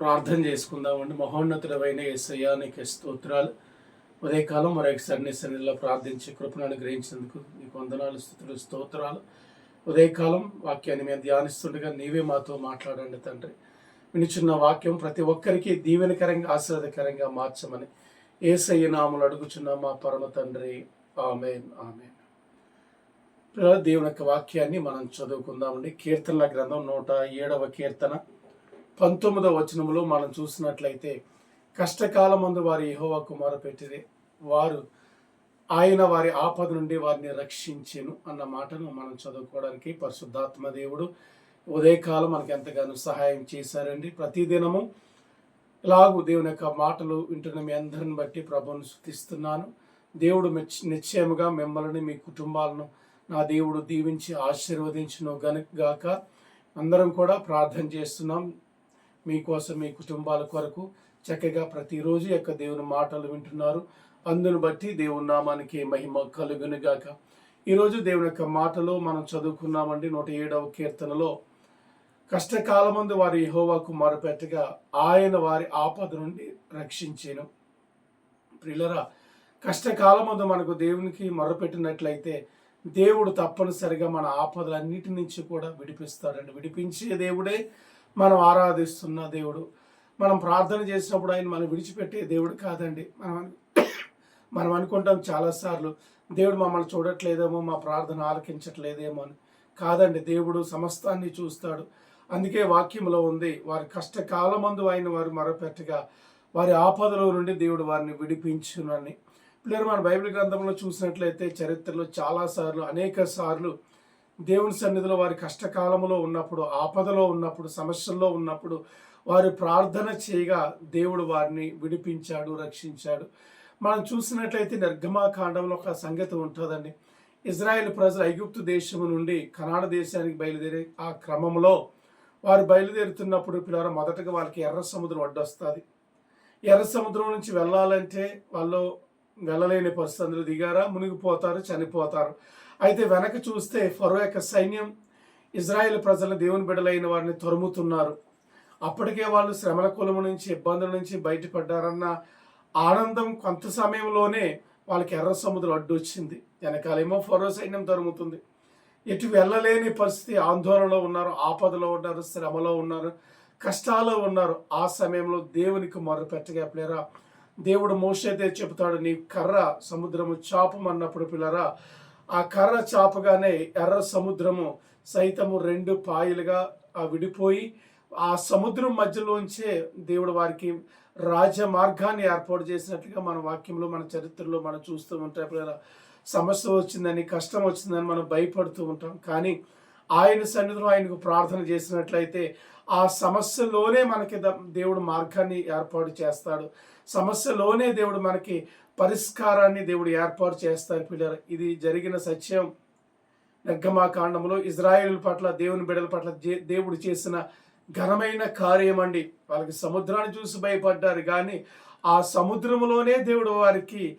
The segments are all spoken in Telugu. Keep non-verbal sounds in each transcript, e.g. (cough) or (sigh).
ప్రార్థన చేసుకుందామండి. మహోన్నతుడమైన యేసయ్యా నీకు స్తోత్రాలు. ఉదయకాలం మరొకసారి నీ సన్నిధిలో ప్రార్థించి కృపను అనుగ్రహించినందుకు నీకు వందనాలు స్థుతులు స్తోత్రాలు. ఉదయకాలం వాక్యాన్ని మేము ధ్యానిస్తుండగా నీవే మాతో మాట్లాడండి తండ్రి. వినిచున్న వాక్యం ప్రతి ఒక్కరికి దీవెనకరంగా ఆశీర్వదకరంగా మార్చమని ఏసయ్య నామలు అడుగుచున్న. మా పరమ తండ్రి ఆమెన్ ఆమెన్. పిల్లల దేవుని యొక్క వాక్యాన్ని మనం చదువుకుందామండి. కీర్తనల గ్రంథం నూట ఏడవ కీర్తన. పంతొమ్మిదవ వచనములో మనం చూసినట్లయితే కష్టకాలమందు వారి యహోవ కుమార పెట్టిదే వారు ఆయన వారి ఆపద నుండి వారిని రక్షించెను అన్న మాటను మనం చదువుకోవడానికి పరిశుద్ధాత్మ దేవుడు ఉదయకాలం మనకి ఎంతగానో సహాయం చేశారండి. ప్రతిదినము ఇలాగూ దేవుని యొక్క మాటలు వింటున్న మీ అందరిని బట్టి ప్రభువును స్థుతిస్తున్నాను. దేవుడు నిశ్చయముగా మిమ్మల్ని మీ కుటుంబాలను నా దేవుడు దీవించి ఆశీర్వదించును గనుగాక అందరం కూడా ప్రార్థన చేస్తున్నాం. మీకోసం మీ కుటుంబాల కొరకు చక్కగా ప్రతిరోజు యొక్క దేవుని మాటలు వింటున్నారు. అందును బట్టి దేవుని నామానికి మహిమ కలుగునుగాక. ఈరోజు దేవుని యొక్క మాటలో మనం చదువుకున్నామండి నూట ఏడవ కీర్తనలో కష్టకాలమందు వారి యహోవాకు మొరపెట్టగా ఆయన వారి ఆపద నుండి రక్షించాను. ప్రిల్లరా కష్టకాలమందు మనకు దేవునికి మొరపెట్టినట్లయితే దేవుడు తప్పనిసరిగా మన ఆపదలన్నిటి నుంచి కూడా విడిపిస్తాడండి. విడిపించే దేవుడే మనం ఆరాధిస్తున్న దేవుడు. మనం ప్రార్థన చేసినప్పుడు ఆయన మనం విడిచిపెట్టే దేవుడు కాదండి. మనం (coughs) మనం అనుకుంటాం చాలాసార్లు దేవుడు మమ్మల్ని చూడట్లేదేమో మా ప్రార్థన ఆలకించట్లేదేమో అని. కాదండి దేవుడు సమస్తాన్ని చూస్తాడు. అందుకే వాక్యంలో ఉంది వారి కష్టకాలమందు ఆయన వారు మరోపెట్టగా వారి ఆపదలో నుండి దేవుడు వారిని విడిపించునని. పిల్లలు మన బైబిల్ గ్రంథంలో చూసినట్లయితే చరిత్రలో చాలాసార్లు అనేక సార్లు దేవుని సన్నిధిలో వారి కష్టకాలంలో ఉన్నప్పుడు ఆపదలో ఉన్నప్పుడు సమస్యల్లో ఉన్నప్పుడు వారు ప్రార్థన చేయగా దేవుడు వారిని విడిపించాడు రక్షించాడు. మనం చూసినట్లయితే నిర్గమాకాండంలో ఒక సంగతి ఉంటుందండి. ఇజ్రాయెల్ ప్రజలు ఐగుప్తు దేశము నుండి కనాడ దేశానికి బయలుదేరే ఆ క్రమంలో వారు బయలుదేరుతున్నప్పుడు పిల్లల మొదటగా వాళ్ళకి ఎర్ర సముద్రం అడ్డొస్తుంది ఎర్ర సముద్రం నుంచి వెళ్ళాలంటే వాళ్ళు వెళ్ళలేని పరిస్థితులు దిగారా మునిగిపోతారు చనిపోతారు. అయితే వెనక చూస్తే ఫరో యొక్క సైన్యం ఇజ్రాయెల్ ప్రజలను దేవుని బిడలైన వారిని తరుముతున్నారు. అప్పటికే వాళ్ళు శ్రమల కులము నుంచి ఇబ్బందుల నుంచి బయటపడ్డారన్న ఆనందం కొంత సమయంలోనే వాళ్ళకి ఎర్ర సముద్రం అడ్డు వచ్చింది. వెనకాలేమో ఫరో సైన్యం తరుముతుంది. ఎటు వెళ్ళలేని పరిస్థితి ఆందోళనలో ఉన్నారు ఆపదలో ఉన్నారు శ్రమలో ఉన్నారు కష్టాల్లో ఉన్నారు. ఆ సమయంలో దేవునికి మొరపెట్టగా పిల్లరా దేవుడు మోసైతే చెబుతాడు నీ కర్ర సముద్రము చాపమన్నప్పుడు పిల్లరా ఆ కర్ర చాపగానే ఎర్ర సముద్రము సైతము రెండు పాయలుగా ఆ విడిపోయి ఆ సముద్రం మధ్యలోంచే దేవుడు వారికి రాజ మార్గాన్ని ఏర్పాటు చేసినట్లుగా మన వాక్యంలో మన చరిత్రలో మనం చూస్తూ ఉంటాం పిల్లల సమస్య వచ్చిందని కష్టం వచ్చిందని మనం భయపడుతూ ఉంటాం. కానీ ఆయన సన్నిధిలో ఆయనకు ప్రార్థన చేసినట్లయితే ఆ సమస్యలోనే మనకి ద- దేవుడు మార్గాన్ని ఏర్పాటు చేస్తాడు. సమస్యలోనే దేవుడు మనకి పరిష్కారాన్ని దేవుడు ఏర్పాటు చేస్తాడు పిల్లలు. ఇది జరిగిన సత్యం. నిర్గమాకాండంలో ఇజ్రాయేల్ పట్ల దేవుని బిడల పట్ల దేవుడు చేసిన ఘనమైన కార్యం అండి. వాళ్ళకి సముద్రాన్ని చూసి భయపడ్డారు కానీ ఆ సముద్రంలోనే దేవుడు వారికి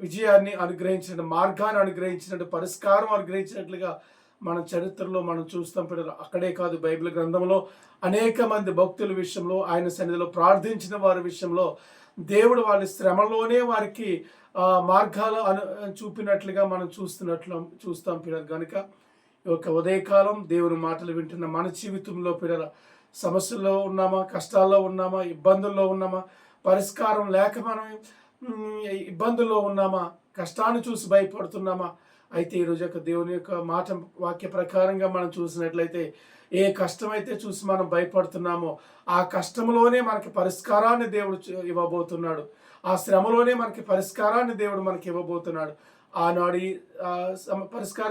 విజయాన్ని అనుగ్రహించిన మార్గాన్ని అనుగ్రహించినట్టు పరిష్కారం అనుగ్రహించినట్లుగా మన చరిత్రలో మనం చూస్తాం పిల్లలు అక్కడే కాదు బైబిల్ గ్రంథంలో అనేక మంది భక్తుల విషయంలో ఆయన సన్నిధిలో ప్రార్థించిన వారి విషయంలో దేవుడు వారి శ్రమలోనే వారికి మార్గాలు అను చూపినట్లుగా మనం చూస్తున్నట్లు చూస్తాం పిల్లలు. కనుక ఈ యొక్క ఉదయకాలం దేవుని మాటలు వింటున్న మన జీవితంలో పిల్లల సమస్యల్లో ఉన్నామా కష్టాల్లో ఉన్నామా ఇబ్బందుల్లో ఉన్నామా పరిష్కారం లేక మనం ఇబ్బందుల్లో ఉన్నామా కష్టాన్ని చూసి భయపడుతున్నామా? అయితే ఈరోజు యొక్క దేవుని యొక్క మాట వాక్య ప్రకారంగా మనం చూసినట్లయితే ఏ కష్టమైతే చూసి మనం భయపడుతున్నామో ఆ కష్టంలోనే మనకి పరిష్కారాన్ని దేవుడు చూ- ఇవ్వబోతున్నాడు. ఆ శ్రమలోనే మనకి పరిష్కారాన్ని దేవుడు మనకి ఇవ్వబోతున్నాడు. ఆనాడు పరిష్కారం